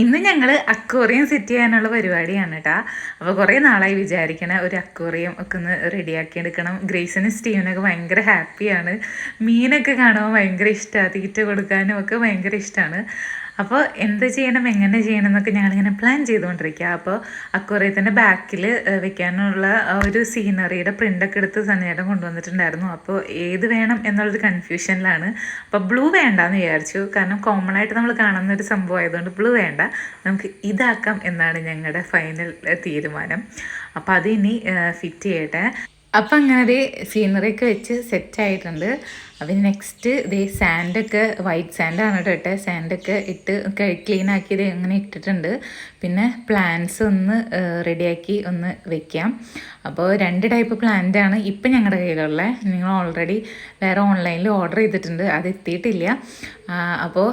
ഇന്ന് ഞങ്ങൾ aquarium set ചെയ്യാനുള്ള പരിപാടിയാണ് കേട്ടോ അപ്പോൾ കുറേ നാളായി വിചാരിക്കണ ഒരു അക്വറിയം ഒക്കെ ഒന്ന് റെഡിയാക്കി എടുക്കണം. ഗ്രേസിനും സ്റ്റീവനൊക്കെ ഭയങ്കര ഹാപ്പിയാണ്. മീനൊക്കെ കാണുമ്പോൾ ഭയങ്കര ഇഷ്ടമാണ് തീറ്റ കൊടുക്കാനും ഒക്കെ ഭയങ്കര ഇഷ്ടമാണ് അപ്പോൾ എന്ത് ചെയ്യണം എങ്ങനെ ചെയ്യണം എന്നൊക്കെ ഞങ്ങളിങ്ങനെ പ്ലാൻ ചെയ്തുകൊണ്ടിരിക്കുക അപ്പോൾ അക്വറിയത്തിന്റെ ബാക്കിൽ വെക്കാനുള്ള ഒരു സീനറിയുടെ പ്രിന്റൊക്കെ എടുത്ത് സനേടം കൊണ്ടുവന്നിട്ടുണ്ടായിരുന്നു. അപ്പോൾ ഏത് വേണം എന്നുള്ളൊരു കൺഫ്യൂഷനിലാണ് അപ്പോൾ ബ്ലൂ വേണ്ടാന്ന് വിചാരിച്ചു. കാരണം കോമൺ ആയിട്ട് നമ്മൾ കാണുന്ന ഒരു സംഭവം ആയതുകൊണ്ട് ബ്ലൂ വേണ്ട. നമുക്ക് ഇതാക്കാം എന്നാണ് ഞങ്ങളുടെ ഫൈനൽ തീരുമാനം. അപ്പോൾ അത് ഇനി ഫിറ്റ് ചെയ്യട്ടെ. അപ്പം അങ്ങനെ സീനറിയൊക്കെ വെച്ച് സെറ്റ് ആയിട്ടുണ്ട്. അപ്പം നെക്സ്റ്റ് ഇതേ സാൻഡൊക്കെ വൈറ്റ് സാൻഡാണ് കേട്ടോ ഇട്ടേ. സാൻഡൊക്കെ ഇട്ട് ക്ലീൻ ആക്കിയത് അങ്ങനെ ഇട്ടിട്ടുണ്ട്. പിന്നെ പ്ലാന്റ്സ് ഒന്ന് റെഡിയാക്കി ഒന്ന് വെക്കാം. അപ്പോൾ രണ്ട് ടൈപ്പ് പ്ലാന്റ് ആണ് ഇപ്പം ഞങ്ങളുടെ കയ്യിലുള്ളത് നിങ്ങൾ ഓൾറെഡി വേറെ ഓൺലൈനിൽ ഓർഡർ ചെയ്തിട്ടുണ്ട്. അത് എത്തിയിട്ടില്ല. അപ്പോൾ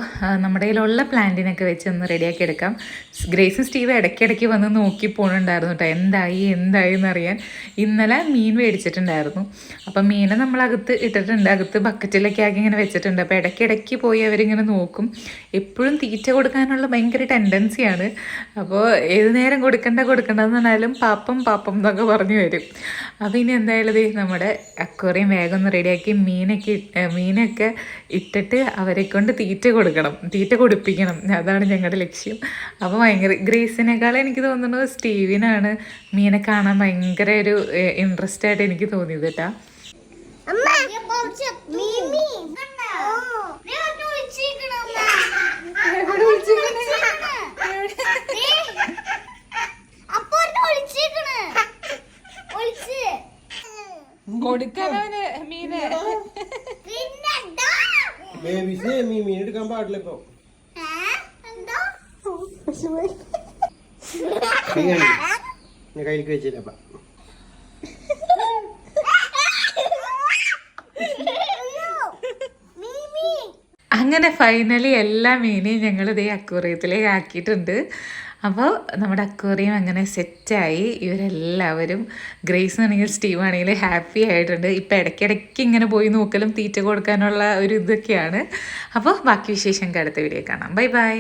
നമ്മുടെ കയ്യിലുള്ള പ്ലാന്റിനൊക്കെ വെച്ച് ഒന്ന് റെഡിയാക്കി എടുക്കാം. ഗ്രേസും സ്റ്റീവ് ഇടയ്ക്കിടയ്ക്ക് വന്ന് നോക്കി പോകുന്നുണ്ടായിരുന്നു കേട്ടോ എന്തായി എന്തായി എന്നറിയാൻ ഇന്നലെ മീൻ മേടിച്ചിട്ടുണ്ടായിരുന്നു. അപ്പം മീനെ നമ്മളകത്ത് ഇട്ടിട്ടുണ്ട്. അകത്ത് ബക്കറ്റിലൊക്കെ ആക്കി ഇങ്ങനെ വെച്ചിട്ടുണ്ട്. അപ്പോൾ ഇടയ്ക്കിടയ്ക്ക് പോയി അവരിങ്ങനെ നോക്കും. എപ്പോഴും തീറ്റ കൊടുക്കാനുള്ള ഭയങ്കര ടെൻഡൻസിയാണ് അപ്പോൾ ഏത് നേരം കൊടുക്കണ്ട കൊടുക്കണ്ടെന്ന് പറഞ്ഞാലും പാപ്പം പാപ്പം എന്നൊക്കെ പറഞ്ഞു വരും. അപ്പോൾ ഇനി എന്തായാലും നമ്മുടെ അക്വേറിയം വേഗം ഒന്ന് റെഡിയാക്കി മീനൊക്കെ മീനൊക്കെ ഇട്ടിട്ട് അവരെ കൊണ്ട് തീറ്റ കൊടുക്കണം. തീറ്റ കൊടുപ്പിക്കണം. അതാണ് ഞങ്ങളുടെ ലക്ഷ്യം. അപ്പോൾ ഭയങ്കര ഗ്രേസിനേക്കാൾ എനിക്ക് തോന്നുന്നത് സ്റ്റീവിനാണ് മീനെ കാണാൻ ഭയങ്കര ഒരു ഇൻട്രസ്റ്റ് ആയിട്ട് എനിക്ക് തോന്നിയത് കേട്ടോ കൊടുക്കാനവന് മീനെ. പിന്നെന്താ? ബേബീസിനെ മീൻ എടുക്കാൻ പാടില്ല ഇപ്പൊ. ഏ? എന്താ? അങ്ങനെ ഫൈനലി എല്ലാ മീനെയും ഞങ്ങൾ ഇതേ അക്വേറിയത്തിലേക്ക് ആക്കിയിട്ടുണ്ട്. അപ്പോൾ നമ്മുടെ അക്വേറിയം അങ്ങനെ സെറ്റായി ഇവരെല്ലാവരും ഗ്രേസ് ആണെങ്കിൽ സ്റ്റീവ് ആണെങ്കിൽ ഹാപ്പി ആയിട്ടുണ്ട്. ഇപ്പം ഇടയ്ക്കിടയ്ക്ക് ഇങ്ങനെ പോയി നോക്കലും തീറ്റ കൊടുക്കാനുള്ള ഒരു ഇതൊക്കെയാണ്. അപ്പോൾ ബാക്കി വിശേഷം അടുത്ത വീഡിയോ കാണാം. Bye bye